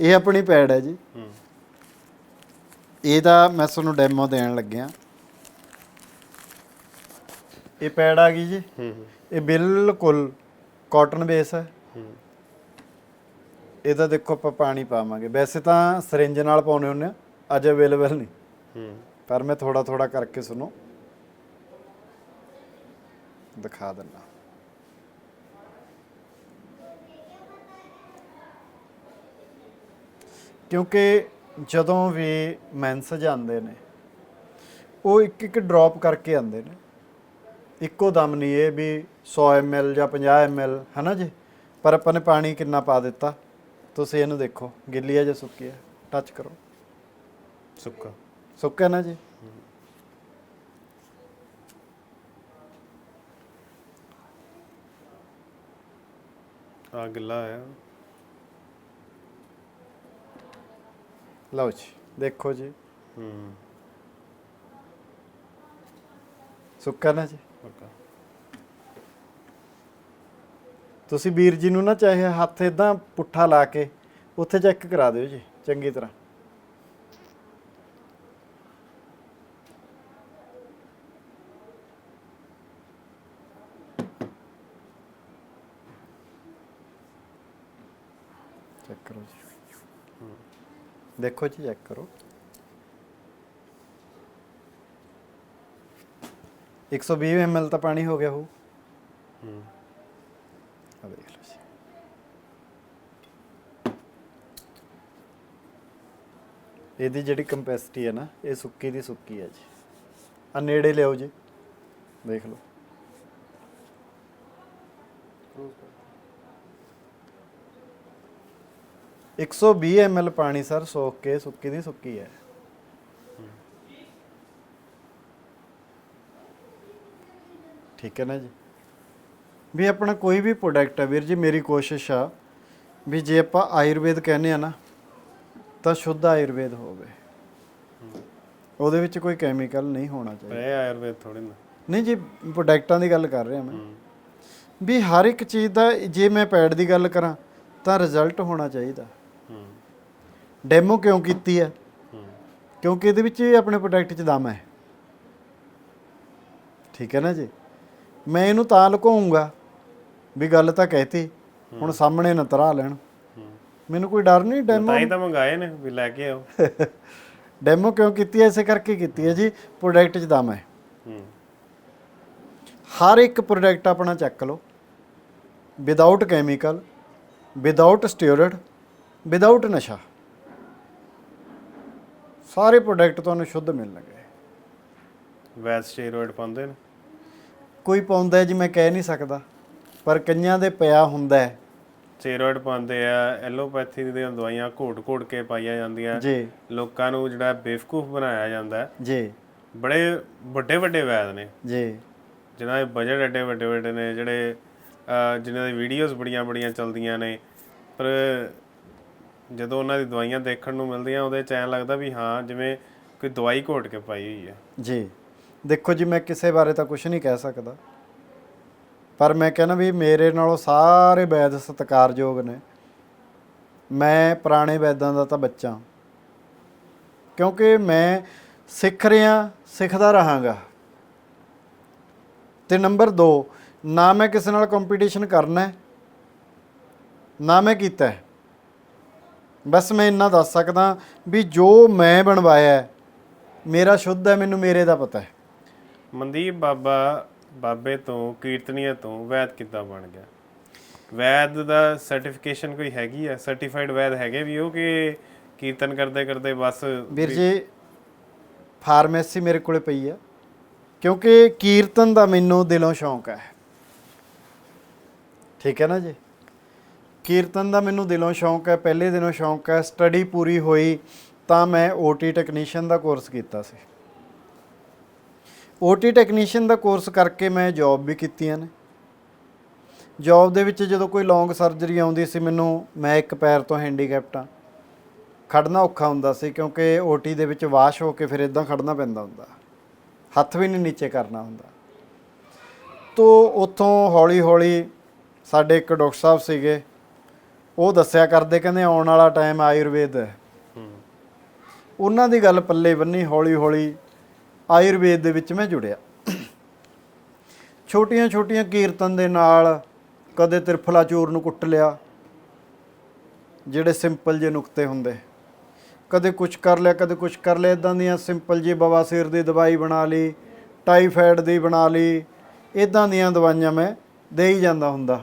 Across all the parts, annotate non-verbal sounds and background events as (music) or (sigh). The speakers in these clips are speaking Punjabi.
ਇਹ ਆਪਣੀ ਪੈਡ ਹੈ ਜੀ। ਹੂੰ। ਇਹਦਾ ਮੈਂ ਤੁਹਾਨੂੰ ਡੈਮੋ ਦੇਣ ਲੱਗਿਆ। ਇਹ ਪੈਡ ਆ ਗਈ ਜੀ। ਇਹ ਬਿਲਕੁਲ ਕਾਟਨ ਬੇਸ ਹੈ। ਹੂੰ। ਇਹਦਾ ਦੇਖੋ ਆਪਾਂ ਪਾਣੀ ਪਾਵਾਂਗੇ। ਵੈਸੇ ਤਾਂ ਸਰਿੰਜ ਨਾਲ ਪਾਉਨੇ ਹੁੰਦੇ ਆ ਅੱਜ ਅਵੇਲੇਬਲ ਨਹੀਂ। ਹੂੰ। ਪਰ ਮੈਂ ਥੋੜਾ ਥੋੜਾ ਕਰਕੇ ਸੁਣੋ। ਦਿਖਾ ਦਿੰਦਾ। ਕਿਉਂਕਿ ਜਦੋਂ ਵੀ ਮੈਂਸ ਜਾਂਦੇ ਨੇ ਉਹ ਇੱਕ ਇੱਕ ਡ੍ਰੌਪ ਕਰਕੇ ਆਉਂਦੇ ਨੇ। ਇੱਕੋ ਦਮ ਨਹੀਂ ਇਹ ਵੀ 100 ml ਜਾਂ 50 ml ਹਨਾ ਜੀ? ਪਰ ਆਪਾਂ ਨੇ ਪਾਣੀ ਕਿੰਨਾ ਪਾ ਦਿੱਤਾ? ਤੁਸੀਂ ਇਹਨੂੰ ਦੇਖੋ ਗਿੱਲੀ ਹੈ ਜਾਂ ਸੁੱਕੀ ਹੈ ਟੱਚ ਕਰੋ। ਸੁੱਕਾ। ਸੁੱਕਾ ਨਾ ਜੀ? ਆ ਗਿੱਲਾ ਆ ਲਓ ਜੀ ਦੇਖੋ ਜੀ। ਹੂੰ। ਸੁੱਕਾ ਨਾ ਜੀ। ਪੱਕਾ ਤੁਸੀਂ ਵੀਰ ਜੀ ਨੂੰ ਨਾ ਚਾਹੇ ਹੱਥ ਇਦਾਂ ਪੁੱਠਾ ਲਾ ਕੇ ਉੱਥੇ ਚੈੱਕ ਕਰਾ ਦਿਓ ਜੀ ਚੰਗੀ ਤਰ੍ਹਾਂ। ਚੈੱਕ ਕਰੋ ਜੀ। ਦੇਖੋ ਜੀ ਚੈੱਕ ਕਰੋ 120 ml ਤਾਂ ਪਾਣੀ ਹੋ ਗਿਆ ਹੂੰ ਆ ਦੇਖ ਲਓ ਜੀ ਇਹਦੀ ਜਿਹੜੀ ਕੰਪੈਸਿਟੀ ਹੈ ਨਾ ਇਹ ਸੁੱਕੀ ਦੀ ਸੁੱਕੀ ਹੈ ਜੀ ਆ ਨੇੜੇ ਲਿਆਓ ਜੀ ਦੇਖ ਲਓ ਇੱਕ ਸੌ ਵੀਹ ml ਪਾਣੀ ਸਰ ਸੋਖ ਕੇ ਸੁੱਕੀ ਦੀ ਸੁੱਕੀ ਹੈ। ਠੀਕ ਹੈ ਨਾ ਜੀ? ਵੀ ਆਪਣਾ ਕੋਈ ਵੀ ਪ੍ਰੋਡਕਟ ਹੈ ਵੀਰ ਜੀ ਮੇਰੀ ਕੋਸ਼ਿਸ਼ ਆ ਵੀ ਜੇ ਆਪਾਂ ਆਯੁਰਵੇਦ ਕਹਿੰਦੇ ਆ ਨਾ ਤਾਂ ਸ਼ੁੱਧ ਆਯੁਰਵੇਦ ਹੋਵੇ। ਉਹਦੇ ਵਿੱਚ ਕੋਈ ਕੈਮੀਕਲ ਨਹੀਂ ਹੋਣਾ ਚਾਹੀਦਾ। ਇਹ ਆਯੁਰਵੇਦ ਥੋੜੀ ਨਾ। ਨਹੀਂ ਜੀ ਪ੍ਰੋਡਕਟਾਂ ਦੀ ਗੱਲ ਕਰ ਰਿਹਾ ਮੈਂ। ਵੀ ਹਰ ਇੱਕ ਚੀਜ਼ ਦਾ ਜੇ ਮੈਂ ਪੈਡ ਦੀ ਗੱਲ ਕਰਾਂ ਤਾਂ ਰਿਜ਼ਲਟ ਹੋਣਾ ਚਾਹੀਦਾ। ਡੈਮੋ ਕਿਉਂ ਕੀਤੀ ਹੈ? ਕਿਉਂਕਿ ਇਹਦੇ ਵਿੱਚ ਆਪਣੇ ਪ੍ਰੋਡਕਟ 'ਚ ਦਮ ਹੈ। ਠੀਕ ਹੈ ਨਾ ਜੀ? ਮੈਂ ਇਹਨੂੰ ਤਾਂ ਲੁਕਾਉਂਗਾ ਵੀ ਗੱਲ ਤਾਂ ਕਹਿਤੀ ਹੁਣ ਸਾਹਮਣੇ ਨਾ ਤਰਾ ਲੈਣ। ਮੈਨੂੰ ਕੋਈ ਡਰ ਨਹੀਂ ਡੈਮੋ। ਤਾਂ ਹੀ ਤਾਂ ਮੰਗਾਏ ਨੇ ਵੀ ਲੈ ਕੇ ਆਓ। (laughs) ਡੈਮੋ ਕਿਉਂ ਕੀਤੀ ਹੈ? ਇਸੇ ਕਰਕੇ ਕੀਤੀ ਹੈ ਜੀ ਪ੍ਰੋਡਕਟ 'ਚ ਦਮ ਹੈ। ਹੂੰ। ਹਰ ਇੱਕ ਪ੍ਰੋਡਕਟ ਆਪਣਾ ਚੱਕ ਲਓ। Without chemical without steroid without ਨਸ਼ਾ। ਸਾਰੇ ਪ੍ਰੋਡਕਟ ਤੁਹਾਨੂੰ ਸ਼ੁੱਧ ਮਿਲਣਗੇ। ਵੈਦ ਸਟੀਰੋਇਡ ਪਾਉਂਦੇ ਨੇ? ਕੋਈ ਪਾਉਂਦਾ ਜੀ ਮੈਂ ਕਹਿ ਨਹੀਂ ਸਕਦਾ ਪਰ ਕਈਆਂ ਦੇ ਪਿਆ ਹੁੰਦਾ ਹੈ। ਸਟੀਰੋਇਡ ਪਾਉਂਦੇ ਆ ਐਲੋਪੈਥੀ ਦੀਆਂ ਦਵਾਈਆਂ ਘੋਟ-ਘੋਟ ਕੇ ਪਾਈਆਂ ਜਾਂਦੀਆਂ। ਜੀ। ਲੋਕਾਂ ਨੂੰ ਜਿਹੜਾ ਬੇਵਕੂਫ ਬਣਾਇਆ ਜਾਂਦਾ ਹੈ। ਜੀ। ਬੜੇ ਵੱਡੇ ਵੱਡੇ ਵੈਦ ਨੇ। ਜੀ। ਜਿਨ੍ਹਾਂ ਦੇ ਬਜਟ ਐਡੇ ਵੱਡੇ ਵੱਡੇ ਨੇ ਜਿਹੜੇ ਜਿਨ੍ਹਾਂ ਦੀ ਵੀਡੀਓਜ਼ ਬੜੀਆਂ ਬੜੀਆਂ ਚੱਲਦੀਆਂ ਨੇ। ਪਰ ਜਦੋਂ ਉਹਨਾਂ ਦੀ ਦਵਾਈਆਂ ਦੇਖਣ ਨੂੰ ਮਿਲਦੀਆਂ, ਉਹਦੇ ਚ ਐਂ ਲੱਗਦਾ ਵੀ ਹਾਂ, ਜਿਵੇਂ ਕੋਈ ਦਵਾਈ ਘੋਟ ਕੇ ਪਾਈ ਹੋਈ ਹੈ। ਜੀ। ਦੇਖੋ ਜੀ, ਮੈਂ ਕਿਸੇ ਬਾਰੇ ਤਾਂ ਕੁਝ ਨਹੀਂ ਕਹਿ ਸਕਦਾ। ਪਰ ਮੈਂ ਕਹਿੰਦਾ ਵੀ ਮੇਰੇ ਨਾਲੋਂ ਸਾਰੇ ਵੈਦ ਸਤਿਕਾਰਯੋਗ ਨੇ। ਮੈਂ ਪੁਰਾਣੇ ਵੈਦਾਂ ਦਾ ਤਾਂ ਬੱਚਾ ਕਿਉਂਕਿ ਮੈਂ ਸਿੱਖ ਰਿਹਾ, ਸਿੱਖਦਾ ਰਹਾਂਗਾ। ਤੇ ਨੰਬਰ 2 ਨਾ ਮੈਂ ਕਿਸੇ ਨਾਲ ਕੰਪੀਟੀਸ਼ਨ ਕਰਨਾ ਹੈ, ਨਾ ਮੈਂ ਕੀਤਾ ਹੈ। ਬਸ ਮੈਂ ਇੰਨਾ ਦੱਸ ਸਕਦਾ ਵੀ ਜੋ ਮੈਂ ਬਣਵਾਇਆ ਹੈ, ਮੇਰਾ ਸ਼ੁੱਧ ਹੈ ਮੈਨੂੰ ਮੇਰੇ ਦਾ ਪਤਾ ਹੈ। ਮਨਦੀਪ ਬਾਬਾ ਬਾਬੇ ਤੋਂ ਕੀਰਤਨੀਏ ਤੋਂ ਵੈਦ ਕਿੱਦਾਂ ਬਣ ਗਿਆ? ਵੈਦ ਦਾ ਸਰਟੀਫਿਕੇਸ਼ਨ ਕੋਈ ਹੈਗੀ ਆ? ਸਰਟੀਫਾਈਡ ਵੈਦ ਹੈਗੇ ਵੀ ਉਹ ਕਿ ਕੀਰਤਨ ਕਰਦੇ ਕਰਦੇ ਬਸ ਵੀਰ ਜੀ ਫਾਰਮੇਸੀ ਮੇਰੇ ਕੋਲੇ ਪਈ ਆ ਕਿਉਂਕਿ ਕੀਰਤਨ ਦਾ ਮੈਨੂੰ ਦਿਲੋਂ ਸ਼ੌਂਕ ਹੈ। ਠੀਕ ਹੈ ਨਾ ਜੀ? ਕੀਰਤਨ ਦਾ ਮੈਨੂੰ ਦਿਲੋਂ ਸ਼ੌਂਕ ਹੈ, ਪਹਿਲੇ ਦਿਨੋਂ ਸ਼ੌਂਕ ਹੈ ਸਟੱਡੀ ਪੂਰੀ ਹੋਈ ਤਾਂ ਮੈਂ ਓਟੀ ਟੈਕਨੀਸ਼ੀਅਨ ਦਾ ਕੋਰਸ ਕੀਤਾ ਸੀ। ਓਟੀ ਟੈਕਨੀਸ਼ੀਅਨ ਦਾ ਕੋਰਸ ਕਰਕੇ ਮੈਂ ਜੌਬ ਵੀ ਕੀਤੀਆਂ ਨੇ। ਜੌਬ ਦੇ ਵਿੱਚ ਜਦੋਂ ਕੋਈ ਲੌਂਗ ਸਰਜਰੀ ਆਉਂਦੀ ਸੀ ਮੈਨੂੰ, ਮੈਂ ਇੱਕ ਪੈਰ ਤੋਂ ਹੈਂਡੀਕੈਪਟ ਹਾਂ। ਖੜਨਾ ਔਖਾ ਹੁੰਦਾ ਸੀ ਕਿਉਂਕਿ ਓਟੀ ਦੇ ਵਿੱਚ ਵਾਸ਼ ਹੋ ਕੇ ਫਿਰ ਇਦਾਂ ਖੜਨਾ ਪੈਂਦਾ ਹੁੰਦਾ। ਹੱਥ ਵੀ ਨਹੀਂ ਨੀਚੇ ਕਰਨਾ ਹੁੰਦਾ। ਤੋ ਉੱਥੋਂ ਹੌਲੀ ਹੌਲੀ ਸਾਡੇ ਇੱਕ ਡਾਕਟਰ ਸਾਹਿਬ ਸੀਗੇ ਉਹ ਦੱਸਿਆ ਕਰਦੇ ਕਹਿੰਦੇ ਆਉਣ ਵਾਲਾ ਟਾਈਮ ਆਯੁਰਵੇਦ ਹੈ। ਉਹਨਾਂ ਦੀ ਗੱਲ ਪੱਲੇ ਬੰਨੀ, ਹੌਲੀ ਹੌਲੀ ਆਯੁਰਵੇਦ ਦੇ ਵਿੱਚ ਮੈਂ ਜੁੜਿਆ। ਛੋਟੀਆਂ ਛੋਟੀਆਂ ਕੀਰਤਨ ਦੇ ਨਾਲ ਕਦੇ ਤਿਰਫਲਾ ਚੂਰ ਨੂੰ ਕੁੱਟ ਲਿਆ, ਜਿਹੜੇ ਸਿੰਪਲ ਜੇ ਨੁਕਤੇ ਹੁੰਦੇ। ਕਦੇ ਕੁਝ ਕਰ ਲਿਆ, ਕਦੇ ਕੁਝ ਕਰ ਲਿਆ ਇਦਾਂ ਦੀਆਂ ਸਿੰਪਲ ਜੀ ਬਵਾਸੀਰ ਦੀ ਦਵਾਈ ਬਣਾ ਲਈ, ਟਾਈਫਾਇਡ ਦੀ ਬਣਾ ਲਈ ਇਦਾਂ ਦੀਆਂ ਦਵਾਈਆਂ ਮੈਂ ਦੇ ਹੀ ਜਾਂਦਾ ਹੁੰਦਾ।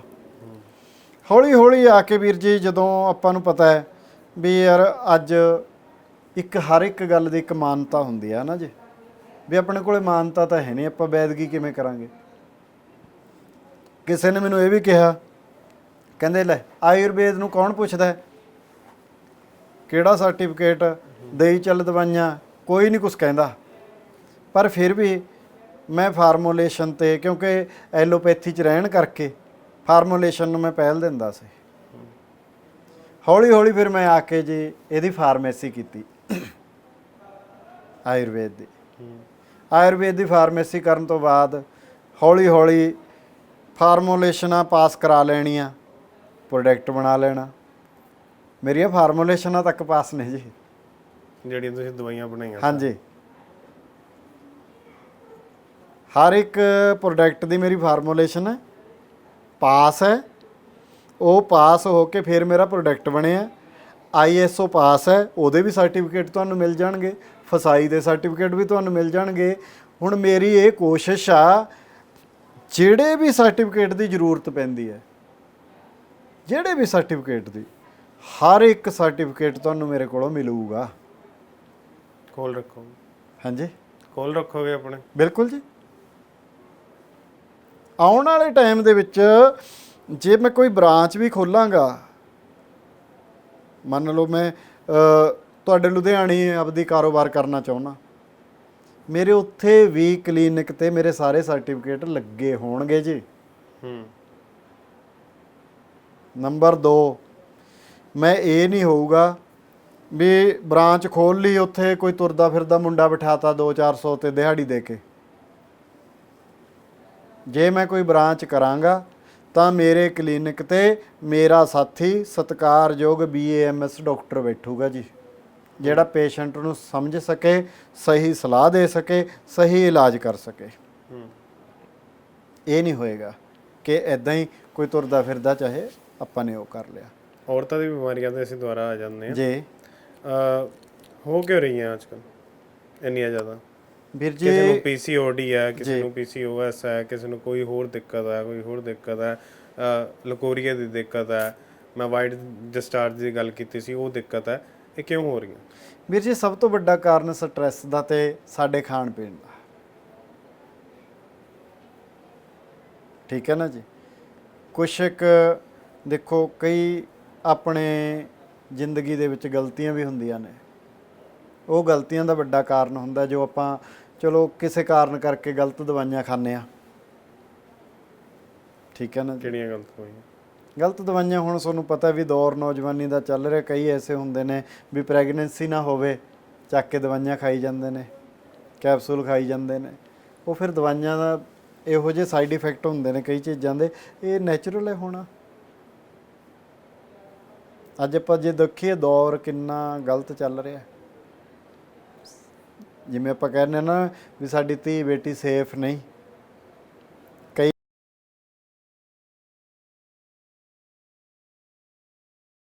ਹੌਲੀ ਹੌਲੀ ਆ ਕੇ ਵੀਰ ਜੀ, ਜਦੋਂ ਆਪਾਂ ਨੂੰ ਪਤਾ ਹੈ ਵੀ ਯਾਰ ਅੱਜ ਇੱਕ, ਹਰ ਇੱਕ ਗੱਲ ਦੀ ਇੱਕ ਮਾਨਤਾ ਹੁੰਦੀ ਆ ਨਾ ਜੀ? ਵੀ ਆਪਣੇ ਕੋਲੇ ਮਾਨਤਾ ਤਾਂ ਹੈ ਨਹੀਂ, ਆਪਾਂ ਵੈਦਗੀ ਕਿਵੇਂ ਕਰਾਂਗੇ? ਕਿਸੇ ਨੇ ਮੈਨੂੰ ਇਹ ਵੀ ਕਿਹਾ, ਕਹਿੰਦੇ ਲੈ, ਆਯੁਰਵੇਦ ਨੂੰ ਕੌਣ ਪੁੱਛਦਾ ਹੈ? ਕਿਹੜਾ ਸਰਟੀਫਿਕੇਟ ਦੇਈ ਚੱਲ ਦਵਾਈਆਂ, ਕੋਈ ਨਹੀਂ ਕੁਝ ਕਹਿੰਦਾ। ਪਰ ਫਿਰ ਵੀ ਮੈਂ ਫਾਰਮੂਲੇਸ਼ਨ ਤੇ, ਕਿਉਂਕਿ ਐਲੋਪੈਥੀ ਚ ਰਹਿਣ ਕਰਕੇ ਫਾਰਮੂਲੇਸ਼ਨ ਨੂੰ ਮੈਂ ਪਹਿਲ ਦਿੰਦਾ ਸੀ। ਹੌਲੀ ਹੌਲੀ ਫਿਰ ਮੈਂ ਆ ਕੇ ਜੀ ਇਹਦੀ ਫਾਰਮੇਸੀ ਕੀਤੀ। ਆਯੁਰਵੇਦ ਦੀ। ਆਯੁਰਵੇਦ ਦੀ ਫਾਰਮੇਸੀ ਕਰਨ ਤੋਂ ਬਾਅਦ ਹੌਲੀ ਹੌਲੀ ਫਾਰਮੂਲੇਸ਼ਨਾਂ ਪਾਸ ਕਰਾ ਲੈਣੀਆਂ ਪ੍ਰੋਡਕਟ ਬਣਾ ਲੈਣਾ। ਮੇਰੀਆਂ ਫਾਰਮੂਲੇਸ਼ਨਾਂ ਤੱਕ ਪਾਸ ਨੇ ਜੀ। ਜਿਹੜੀਆਂ ਤੁਸੀਂ ਦਵਾਈਆਂ ਬਣਾਈਆਂ ਹਾਂਜੀ। ਹਰ ਇੱਕ ਪ੍ਰੋਡਕਟ ਦੀ ਮੇਰੀ ਫਾਰਮੂਲੇਸ਼ਨ ਹੈ। ਪਾਸ ਹੈ। ਉਹ ਪਾਸ ਹੋ ਕੇ ਫਿਰ ਮੇਰਾ ਪ੍ਰੋਡਕਟ ਬਣਿਆ। ਆਈਐਸਓ ਪਾਸ ਹੈ। ਉਹਦੇ ਵੀ ਸਰਟੀਫਿਕੇਟ ਤੁਹਾਨੂੰ ਮਿਲ ਜਾਣਗੇ। ਫਸਾਈ ਦੇ ਸਰਟੀਫਿਕੇਟ ਵੀ ਤੁਹਾਨੂੰ ਮਿਲ ਜਾਣਗੇ। ਹੁਣ ਮੇਰੀ ਇਹ ਕੋਸ਼ਿਸ਼ ਆ ਜਿਹੜੇ ਵੀ ਸਰਟੀਫਿਕੇਟ ਦੀ ਜ਼ਰੂਰਤ ਪੈਂਦੀ ਹੈ ਜਿਹੜੇ ਵੀ ਸਰਟੀਫਿਕੇਟ ਦੀ ਹਰ ਇੱਕ ਸਰਟੀਫਿਕੇਟ ਤੁਹਾਨੂੰ ਮੇਰੇ ਕੋਲੋਂ ਮਿਲੂਗਾ। ਕੋਲ ਰੱਖੋ। ਹਾਂਜੀ? ਕੋਲ ਰੱਖੋਗੇ ਆਪਣੇ? ਬਿਲਕੁਲ ਜੀ। ਆਉਣ ਵਾਲੇ ਟਾਈਮ ਦੇ ਵਿੱਚ ਜੇ ਮੈਂ ਕੋਈ ਬ੍ਰਾਂਚ ਵੀ ਖੋਲਾਂਗਾ ਮੰਨ ਲਓ ਮੈਂ ਤੁਹਾਡੇ ਲੁਧਿਆਣੇ ਆਪਦੀ ਕਾਰੋਬਾਰ ਕਰਨਾ ਚਾਹੁੰਦਾ ਮੇਰੇ ਉੱਥੇ ਵੀ ਕਲੀਨਿਕ ਤੇ ਮੇਰੇ ਸਾਰੇ ਸਰਟੀਫਿਕੇਟ ਲੱਗੇ ਹੋਣਗੇ ਜੀ। ਹੂੰ। ਨੰਬਰ 2 ਮੈਂ ਇਹ ਨਹੀਂ ਹੋਊਗਾ ਵੀ ਬ੍ਰਾਂਚ ਖੋਲ ਲਈ ਉੱਥੇ ਕੋਈ ਤੁਰਦਾ ਫਿਰਦਾ ਮੁੰਡਾ ਬਿਠਾਤਾ 2-400 ਤੇ ਦਿਹਾੜੀ ਦੇ ਕੇ। ਜੇ ਮੈਂ ਕੋਈ ਬ੍ਰਾਂਚ ਕਰਾਂਗਾ ਤਾਂ ਮੇਰੇ ਕਲੀਨਿਕ ਤੇ ਮੇਰਾ ਸਾਥੀ ਸਤਿਕਾਰਯੋਗ ਬੀਏਐਮਐਸ ਡਾਕਟਰ ਬੈਠੂਗਾ ਜੀ। ਜਿਹੜਾ ਪੇਸ਼ੈਂਟ ਨੂੰ ਸਮਝ ਸਕੇ ਸਹੀ ਸਲਾਹ ਦੇ ਸਕੇ ਸਹੀ ਇਲਾਜ ਕਰ ਸਕੇ। ਹੂੰ ਇਹ ਨਹੀਂ ਹੋਏਗਾ ਕਿ ਐਦਾਂ ਹੀ ਕੋਈ ਤੁਰਦਾ ਫਿਰਦਾ ਚਾਹੇ ਆਪਾਂ ਨੇ ਉਹ ਕਰ ਲਿਆ। ਔਰਤਾਂ ਦੀ ਬਿਮਾਰੀਆਂ ਤੇ ਅਸੀਂ ਦੁਬਾਰਾ ਆ ਜਾਂਦੇ ਜੀ। ਆ ਹੋ ਕਿਉਂ ਰਹੀਆਂ ਅੱਜਕੱਲ ਇੰਨੀਆਂ ਜ਼ਿਆਦਾ? ਵੀਰ ਕਿਸੇ ਨੂੰ ਜੀ ਪੀਸੀਓਡੀ ਹੈ ਕਿਸੇ ਜੀ। ਨੂੰ ਪੀਸੀਓਐਸ ਹੈ ਕਿਸੇ ਨੂੰ ਕੋਈ ਹੋਰ ਦਿੱਕਤ ਹੈ ਕੋਈ ਹੋਰ ਦਿੱਕਤ ਹੈ ਲਕੋਰੀਆ ਦੀ ਦਿੱਕਤ ਹੈ ਮੈਂ ਵਾਈਟ ਡਿਸਚਾਰਜ ਦੀ ਗੱਲ ਕੀਤੀ ਸੀ ਉਹ ਦਿੱਕਤ ਹੈ ਇਹ ਕਿਉਂ ਹੋ ਰਹੀਆਂ? ਵੀਰ ਜੀ ਸਭ ਤੋਂ ਵੱਡਾ ਕਾਰਨ ਸਟ੍ਰੈਸ ਦਾ ਤੇ ਸਾਡੇ ਖਾਣ ਪੀਣ ਦਾ। ਠੀਕ ਹੈ ਨਾ ਜੀ? ਕੁਛ ਇੱਕ ਦੇਖੋ ਕਈ ਆਪਣੇ ਜ਼ਿੰਦਗੀ ਦੇ ਵਿੱਚ ਗਲਤੀਆਂ ਵੀ ਹੁੰਦੀਆਂ ਨੇ। ਉਹ ਗਲਤੀਆਂ ਦਾ ਵੱਡਾ ਕਾਰਨ ਹੁੰਦਾ ਜੋ ਆਪਾਂ ਚਲੋ ਕਿਸੇ ਕਾਰਨ ਕਰਕੇ ਗਲਤ ਦਵਾਈਆਂ ਖਾਂਦੇ ਆ। ਠੀਕ ਹੈ ਨਾ ਜੀ? ਕਿਹੜੀਆਂ ਗਲਤ ਹੋਈਆਂ ਗਲਤ ਦਵਾਈਆਂ ਹੁਣ ਤੁਹਾਨੂੰ ਪਤਾ ਵੀ ਦੌਰ ਨੌਜਵਾਨੀ ਦਾ ਚੱਲ ਰਿਹਾ ਕਈ ਐਸੇ ਹੁੰਦੇ ਨੇ ਵੀ ਪ੍ਰੈਗਨੈਂਸੀ ਨਾ ਹੋਵੇ ਚੱਕ ਕੇ ਦਵਾਈਆਂ ਖਾਈ ਜਾਂਦੇ ਨੇ ਕੈਪਸੂਲ ਖਾਈ ਜਾਂਦੇ ਨੇ। ਉਹ ਫਿਰ ਦਵਾਈਆਂ ਦਾ ਇਹੋ ਜਿਹੇ ਸਾਈਡ ਇਫੈਕਟ ਹੁੰਦੇ ਨੇ ਕਈ ਚੀਜ਼ਾਂ ਦੇ ਇਹ ਨੈਚੁਰਲ ਹੈ ਹੋਣਾ। ਅੱਜ ਆਪਾਂ ਜੇ ਦੇਖੀਏ ਦੌਰ ਕਿੰਨਾ ਗਲਤ ਚੱਲ ਰਿਹਾ। ਜਿਵੇਂ ਆਪਾਂ ਕਹਿੰਦੇ ਹਾਂ ਨਾ ਵੀ ਸਾਡੀ ਧੀ ਬੇਟੀ ਸੇਫ ਨਹੀਂ।